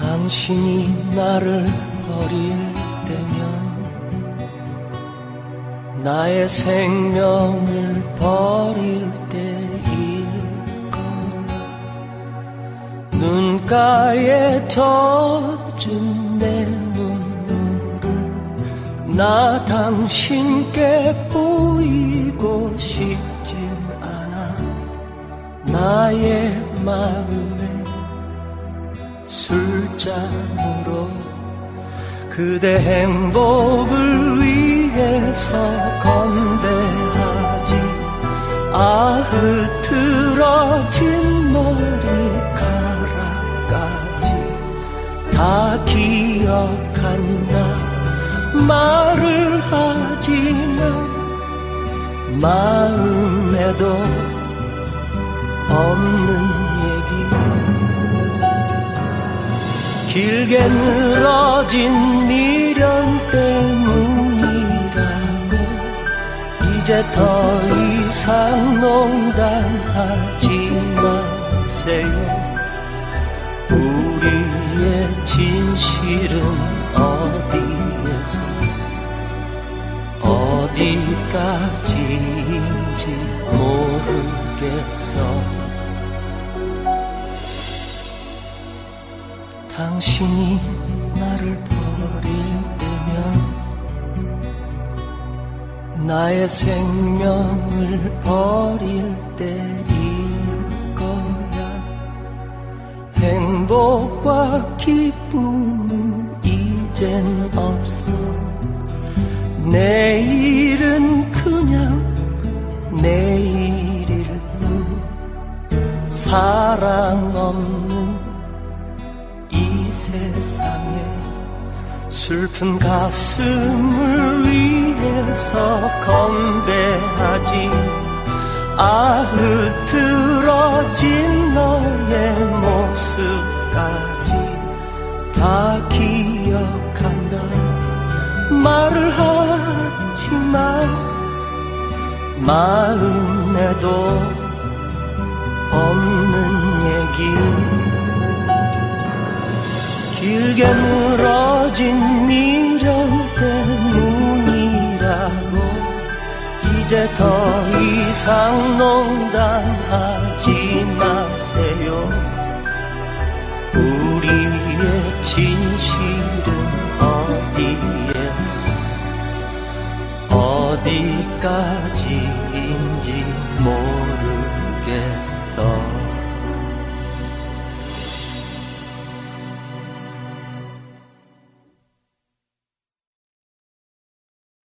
당신이 나를 버릴 때면 나의 생명을 버릴 때일 거야 눈가에 젖은 내 눈물을 나 당신께 보이고 싶진 않아. 나의 마음에 술잔으로 그대 행복을 위해서 건배하지 아 흐트러진 머리카락까지 다 기억한다. 말을 하지만 마음에도 없는 길게 늘어진 미련 때문이라고 이제 더 이상 농담하지 마세요. 우리의 진실은 어디에서 어디까지인지 모르겠어 당신이 나를 버릴 때면 나의 생명을 버릴 때일 거야. 행복과 기쁨은 이젠 없어. 내일은 그냥 내일일 뿐. 사랑 없는 이 세상에 슬픈 가슴을 위해서 건배하지 아 흐트러진 너의 모습까지 다 기억한다. 말을 하지만 마음에도 없는 얘기 길게 늘어진 미련 때문이라고 이제 더 이상 농담하지 마세요. 우리의 진실은 어디에서 어디까지인지 모르